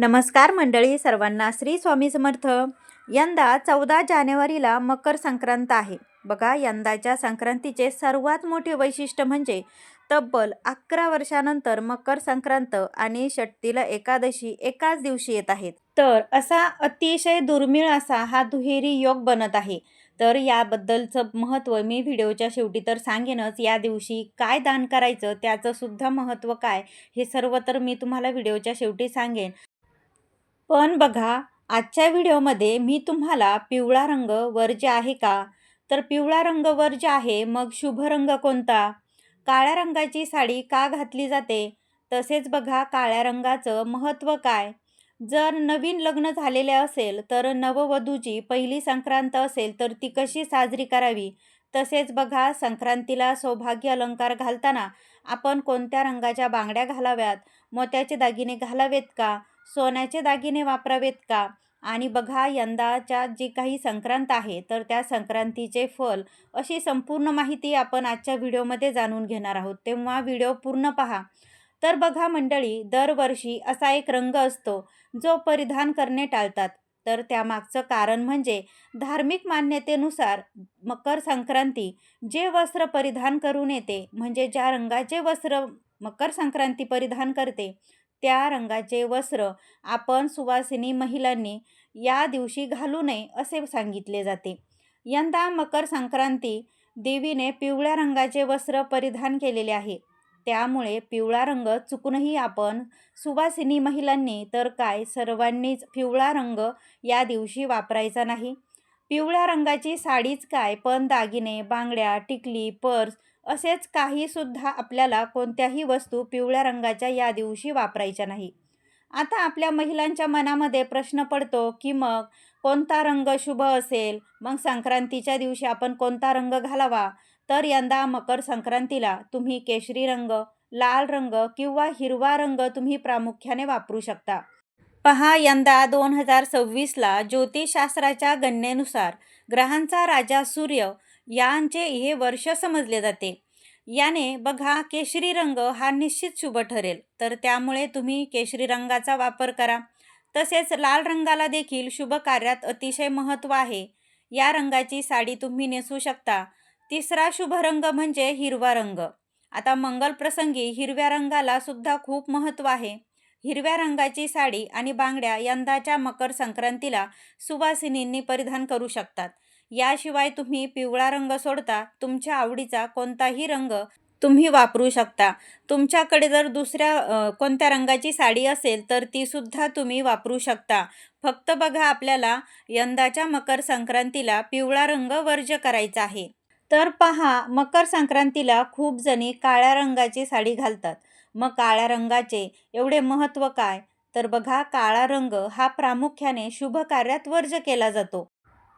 नमस्कार मंडळी सर्वांना श्री स्वामी समर्थ. यंदा चौदा जानेवारीला मकर संक्रांत आहे. बघा यंदाच्या संक्रांतीचे सर्वात मोठे वैशिष्ट्य म्हणजे तब्बल अकरा वर्षानंतर मकर संक्रांत आणि षट्तीला एकादशी एकाच दिवशी येत आहेत. तर असा अतिशय दुर्मिळ असा हा दुहेरी योग बनत आहे. तर याबद्दलचं महत्त्व मी व्हिडिओच्या शेवटी तर सांगेनच. या दिवशी काय दान करायचं त्याचं सुद्धा महत्त्व काय हे सर्व तर मी तुम्हाला व्हिडिओच्या शेवटी सांगेन. पण बघा आजच्या व्हिडिओमध्ये मी तुम्हाला पिवळा रंग वर्ज्य आहे का? तर पिवळा रंग वर्ज्य आहे मग शुभ रंग कोणता? काळ्या रंगाची साडी का घातली जाते? तसेच बघा काळ्या रंगाचं महत्त्व काय? जर नवीन लग्न झालेले असेल तर नववधूची पहिली संक्रांत असेल तर ती कशी साजरी करावी? तसेच बघा संक्रांतीला सौभाग्य अलंकार घालताना आपण कोणत्या रंगाच्या बांगड्या घालाव्यात? मोत्याचे दागिने घालावेत का? सोन्याचे दागिने वापरावेत का? आणि बघा यंदाच्या जी काही संक्रांत आहे तर त्या संक्रांतीचे फल अशी संपूर्ण माहिती आपण आजच्या व्हिडिओमध्ये जाणून घेणार आहोत. तेव्हा व्हिडिओ पूर्ण पहा. तर बघा मंडळी दरवर्षी असा एक रंग असतो जो परिधान करणे टाळतात. तर त्यामागचं कारण म्हणजे धार्मिक मान्यतेनुसार मकर संक्रांती जे वस्त्र परिधान करून येते म्हणजे ज्या रंगाचे वस्त्र मकर संक्रांती परिधान करते त्या रंगाचे वस्त्र आपण सुवासिनी महिलांनी या दिवशी घालू नये असे सांगितले जाते. यंदा मकर संक्रांती देवीने पिवळ्या रंगाचे वस्त्र परिधान केलेले आहे. त्यामुळे पिवळा रंग चुकूनही आपण सुवासिनी महिलांनी तर काय सर्वांनीच पिवळा रंग या दिवशी वापरायचा नाही. पिवळ्या रंगाची साडीच काय पण दागिने बांगड्या टिकली पर्स असेच काहीसुद्धा आपल्याला कोणत्याही वस्तू पिवळ्या रंगाच्या या दिवशी वापरायच्या नाही. आता आपल्या महिलांच्या मनामध्ये प्रश्न पडतो की मग कोणता रंग शुभ असेल? मग संक्रांतीच्या दिवशी आपण कोणता रंग घालावा? तर यंदा मकर संक्रांतीला तुम्ही केशरी रंग लाल रंग किंवा हिरवा रंग तुम्ही प्रामुख्याने वापरू शकता. पहा यंदा दोन हजार सव्वीसला ज्योतिषशास्त्राच्या गणनेनुसार ग्रहांचा राजा सूर्य यांचे हे वर्ष समजले जाते. याने बघा केशरी रंग हा निश्चित शुभ ठरेल. तर त्यामुळे तुम्ही केशरी रंगाचा वापर करा. तसेच लाल रंगाला देखील शुभ कार्यात अतिशय महत्त्व आहे. या रंगाची साडी तुम्ही नेसू शकता. तिसरा शुभ रंग म्हणजे हिरवा रंग. आता मंगल प्रसंगी हिरव्या रंगाला सुद्धा खूप महत्त्व आहे. हिरव्या रंगाची साडी आणि बांगड्या यंदाच्या मकर संक्रांतीला सुवासिनींनी परिधान करू शकतात. याशिवाय तुम्ही पिवळा रंग सोडता तुमच्या आवडीचा कोणताही रंग तुम्ही वापरू शकता. तुमच्याकडे जर दुसऱ्या कोणत्या रंगाची साडी असेल तर तीसुद्धा तुम्ही वापरू शकता. फक्त बघा आपल्याला यंदाच्या मकर संक्रांतीला पिवळा रंग वर्ज करायचा आहे. तर पहा मकर संक्रांतीला खूप जणी काळ्या रंगाची साडी घालतात. मग काळ्या रंगाचे एवढे महत्त्व काय? तर बघा काळा रंग हा प्रामुख्याने शुभ कार्यात वर्ज केला जातो.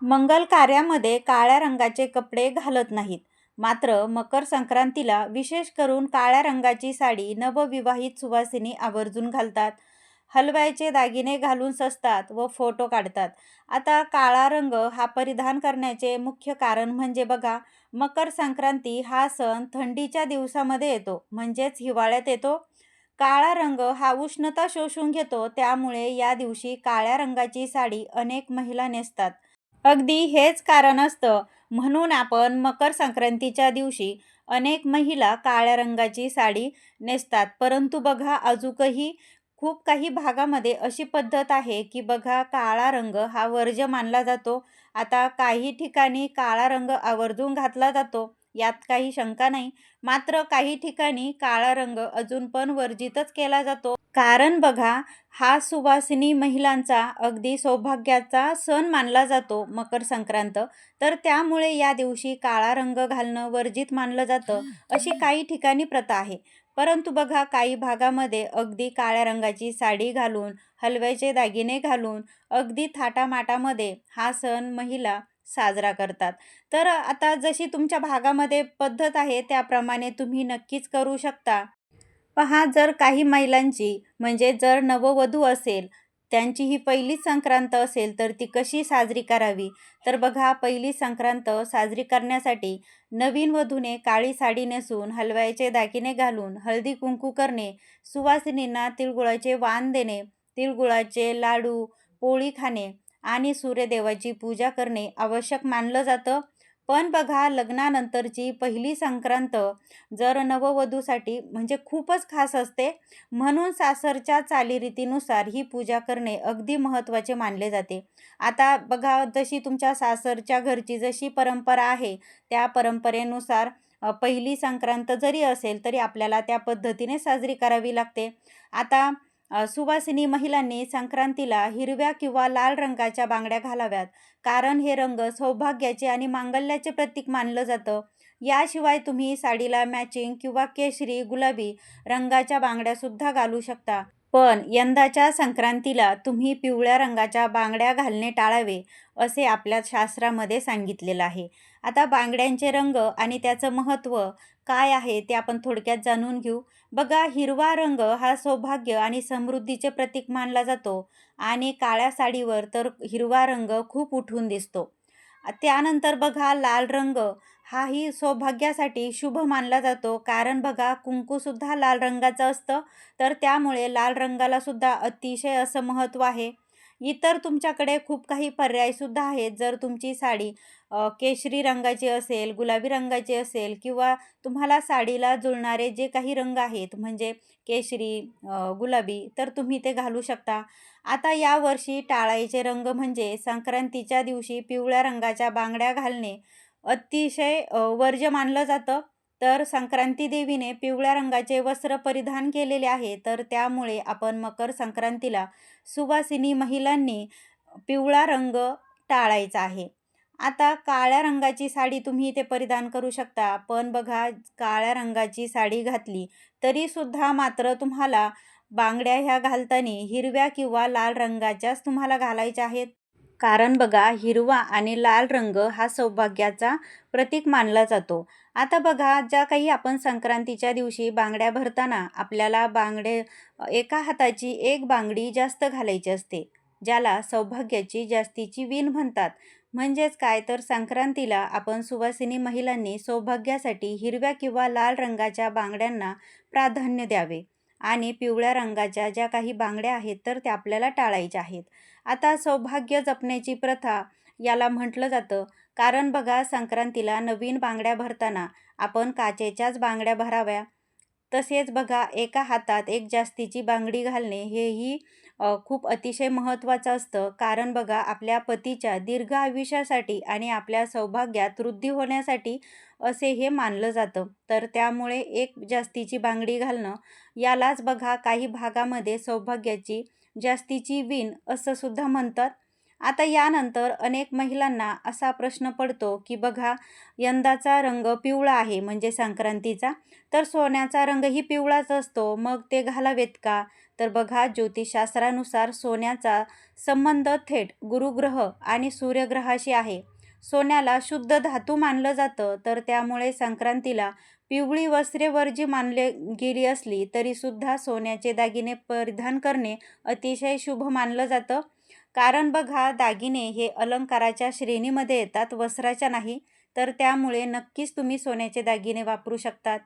मंगल कार्यामध्ये काळ्या रंगाचे कपडे घालत नाहीत. मात्र मकर संक्रांतीला विशेष करून काळ्या रंगाची साडी नवविवाहित सुवासिनी आवर्जून घालतात. हलवायचे दागिने घालून सजतात व फोटो काढतात. आता काळा रंग हा परिधान करण्याचे मुख्य कारण म्हणजे बघा मकर संक्रांती हा सण थंडीच्या दिवसामध्ये येतो म्हणजेच हिवाळ्यात येतो. काळा रंग हा उष्णता शोषून घेतो त्यामुळे या दिवशी काळ्या रंगाची साडी अनेक महिला नेसतात. अगदी हेच कारण असतं. म्हणून आपण मकर संक्रांतीच्या दिवशी अनेक महिला काळ्या रंगाची साडी नेसतात. परंतु बघा अजूकही खूप काही भागामध्ये अशी पद्धत आहे की बघा काळा रंग हा वर्ज मानला जातो. आता काही ठिकाणी काळा रंग आवर्जून घातला जातो यात काही शंका नाही. मात्र काही ठिकाणी काळा रंग अजून पण वर्जितच केला जातो. कारण बघा हा सुवासिनी महिलांचा अगदी सौभाग्याचा सण मानला जातो मकर संक्रांत. तर त्यामुळे या दिवशी काळा रंग घालणं वर्जित मानलं जातं अशी काही ठिकाणी प्रथा आहे. परंतु बघा काही भागामध्ये अगदी काळ्या रंगाची साडी घालून हलव्याचे दागिने घालून अगदी थाटामाटामध्ये हा सण महिला साजरा करतात. तर आता जशी तुमच्या भागामध्ये पद्धत आहे त्याप्रमाणे तुम्ही नक्कीच करू शकता. पहा जर काही महिलांची म्हणजे जर नववधू असेल त्यांची ही पहिलीच संक्रांत असेल तर ती कशी साजरी करावी? तर बघा पहिली संक्रांत साजरी करण्यासाठी नवीन वधूने काळी साडी नेसून हलवायचे दागिने घालून हळदी कुंकू करणे सुवासिनींना तिळगुळाचे वाण देणे तिळगुळाचे लाडू पोळी खाणे आणि सूर्यदेवाची पूजा करणे आवश्यक मानलं जातं. पण बघा लग्नानंतरची पहिली संक्रांत जर नववधूसाठी म्हणजे खूपच खास असते. म्हणून सासरच्या चालीरीतीनुसार ही पूजा करणे अगदी महत्त्वाचे मानले जाते. आता बघा जशी तुमच्या सासरच्या घरची जशी परंपरा आहे त्या परंपरेनुसार पहिली संक्रांत जरी असेल तरी आपल्याला त्या पद्धतीने साजरी करावी लागते. आता सुवासिनी महिलांनी संक्रांतीला हिरव्या किंवा लाल रंगाच्या बांगड्या घालाव्यात. कारण हे रंग सौभाग्याचे आणि मांगल्याचे प्रतीक मानलं जातं. याशिवाय तुम्ही साडीला मॅचिंग किंवा केशरी गुलाबी रंगाच्या बांगड्यासुद्धा घालू शकता. पण यंदाच्या संक्रांतीला तुम्ही पिवळ्या रंगाच्या बांगड्या घालणे टाळावे असे आपल्या शास्त्रामध्ये सांगितलेलं आहे. आता बांगड्यांचे रंग आणि त्याचं महत्त्व काय आहे ते आपण थोडक्यात जाणून घेऊ. बघा हिरवा रंग हा सौभाग्य आणि समृद्धीचे प्रतीक मानला जातो आणि काळ्या साडीवर तर हिरवा रंग खूप उठून दिसतो. त्यानंतर बघा लाल रंग हाही सौभाग्यासाठी शुभ मानला जातो. कारण बघा कुंकूसुद्धा लाल रंगाचं असतं. तर त्यामुळे लाल रंगालासुद्धा अतिशय असं महत्त्व आहे. इतर तुमच्याकडे खूप काही पर्यायसुद्धा आहेत. जर तुमची साडी केशरी रंगाचे असेल गुलाबी रंगाचे असेल किंवा तुम्हाला साडीला जुळणारे जे काही रंग आहेत म्हणजे केशरी गुलाबी तर तुम्ही ते घालू शकता. आता यावर्षी टाळायचे रंग म्हणजे संक्रांतीच्या दिवशी पिवळ्या रंगाच्या बांगड्या घालणे. अतिशय वर्ज्य मानलं जातं. तर संक्रांती देवीने पिवळ्या रंगाचे वस्त्र परिधान केलेले आहे तर त्यामुळे आपण मकर संक्रांतीला सुवासिनी महिलांनी पिवळा रंग टाळायचा आहे. आता काळ्या रंगाची साडी तुम्ही इथे परिधान करू शकता. पण बघा काळ्या रंगाची साडी घातली तरीसुद्धा मात्र तुम्हाला बांगड्या ह्या घालताना हिरव्या किंवा लाल रंगाच्याच तुम्हाला घालायच्या आहेत. कारण बघा हिरवा आणि लाल रंग हा सौभाग्याचा प्रतीक मानला जातो. आता बघा ज्या काही आपण संक्रांतीच्या दिवशी बांगड्या भरताना आपल्याला बांगडे एका हाताची एक बांगडी जास्त घालायची असते ज्याला सौभाग्याची जास्तीची विण म्हणतात. म्हणजेच काय तर संक्रांतीला आपण सुवासिनी महिलांनी सौभाग्यासाठी हिरव्या किंवा लाल रंगाच्या बांगड्यांना प्राधान्य द्यावे आणि पिवळ्या रंगाच्या ज्या काही बांगड्या आहेत तर त्या आपल्याला टाळायच्या आहेत. आता सौभाग्य जपण्याची प्रथा याला म्हटलं जातं. कारण बघा संक्रांतीला नवीन बांगड्या भरताना आपण काचेच्याच बांगड्या भराव्या. तसेच बघा एका हातात एक जास्तीची बांगडी घालणे हेही खूप अतिशय महत्त्वाचं असतं. कारण बघा आपल्या पतीच्या दीर्घ आयुष्यासाठी आणि आपल्या सौभाग्यात वृद्धी होण्यासाठी असे हे मानलं जातं. तर त्यामुळे एक जास्तीची बांगडी घालणं यालाच बघा काही भागामध्ये सौभाग्याची जास्तीची विण असं सुद्धा म्हणतात. आता यानंतर अनेक महिलांना असा प्रश्न पडतो की बघा यंदाचा रंग पिवळा आहे म्हणजे संक्रांतीचा. तर सोन्याचा रंगही पिवळाच असतो. मग ते घालावेत का? तर बघा ज्योतिषशास्त्रानुसार सोन्याचा संबंध थेट गुरुग्रह आणि सूर्यग्रहाशी आहे. सोन्याला शुद्ध धातू मानलं जातं तर त्यामुळे संक्रांतीला पिवळी वस्त्रे वर्जी मानले गेली असली तरीसुद्धा सोन्याचे दागिने परिधान करणे अतिशय शुभ मानलं जातं. कारण बघा दागिने हे अलंकाराच्या श्रेणीमध्ये येतात वस्त्राच्या नाही तर त्यामुळे नक्कीच तुम्ही सोन्याचे दागिने वापरू शकतात.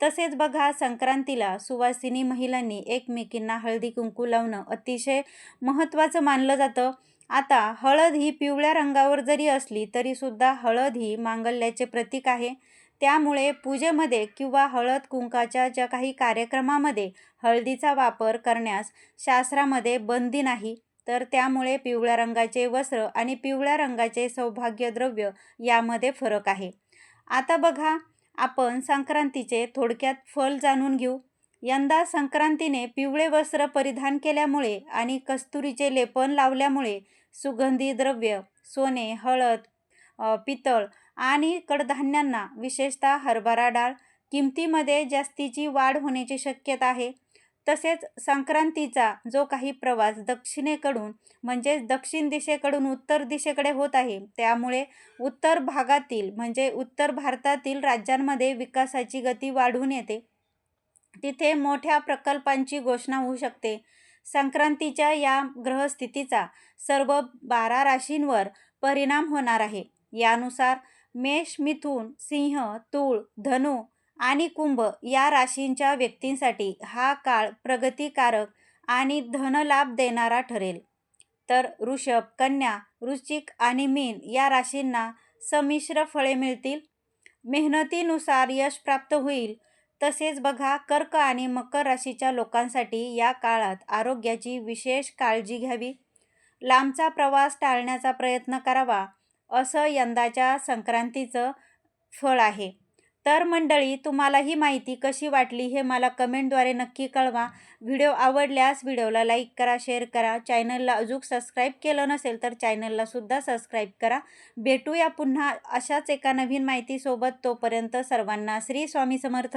तसेच बघा संक्रांतीला सुवासिनी महिलांनी एकमेकींना हळदी कुंकू लावणं अतिशय महत्त्वाचं मानलं जातं. आता हळद ही पिवळ्या रंगावर जरी असली तरीसुद्धा हळद ही मांगल्याचे प्रतीक आहे. त्यामुळे पूजेमध्ये किंवा हळद कुंकाच्या ज्या काही कार्यक्रमामध्ये हळदीचा वापर करण्यास शास्त्रामध्ये बंदी नाही तर त्यामुळे पिवळ्या रंगाचे वस्त्र आणि पिवळ्या रंगाचे सौभाग्यद्रव्य यामध्ये फरक आहे. आता बघा आपण संक्रांतीचे थोडक्यात फल जाणून घेऊ. यंदा संक्रांतीने पिवळे वस्त्र परिधान केल्यामुळे आणि कस्तुरीचे लेपन लावल्यामुळे सुगंधी द्रव्य सोने हळद पितळ आणि कडधान्यांना विशेषतः हरभरा डाळ किमतीमध्ये जास्तीची वाढ होण्याची शक्यता आहे. तसेच संक्रांतीचा जो काही प्रवास दक्षिणेकडून म्हणजेच दक्षिण दिशेकडून उत्तर दिशेकडे होत आहे त्यामुळे उत्तर भागातील म्हणजे उत्तर भारतातील राज्यांमध्ये विकासाची गती वाढून येते. तिथे मोठ्या प्रकल्पांची घोषणा होऊ शकते. संक्रांतीच्या या ग्रहस्थितीचा सर्व बारा राशींवर परिणाम होणार आहे. यानुसार मेष मिथुन सिंह तूळ धनु आणि कुंभ या राशींच्या व्यक्तींसाठी हा काळ प्रगतिकारक आणि धनलाभ देणारा ठरेल. तर ऋषभ कन्या वृश्चिक आणि मीन या राशींना संमिश्र फळे मिळतील. मेहनतीनुसार यश प्राप्त होईल. तसेच बघा कर्क आणि मकर राशीच्या लोकांसाठी या काळात आरोग्याची विशेष काळजी घ्यावी. लांबचा प्रवास टाळण्याचा प्रयत्न करावा. असं यंदाच्या संक्रांतीचं फळ आहे. तर मंडळी तुम्हाला ही माहिती कशी वाटली हे मला कमेंटद्वारे नक्की कळवा. व्हिडिओ आवडल्यास व्हिडिओला लाईक करा शेअर करा. चॅनलला अजून सबस्क्राईब केलं नसेल तर चॅनललासुद्धा सबस्क्राईब करा. भेटूया पुन्हा अशाच एका नवीन माहितीसोबत तोपर्यंत सर्वांना श्री स्वामी समर्थ.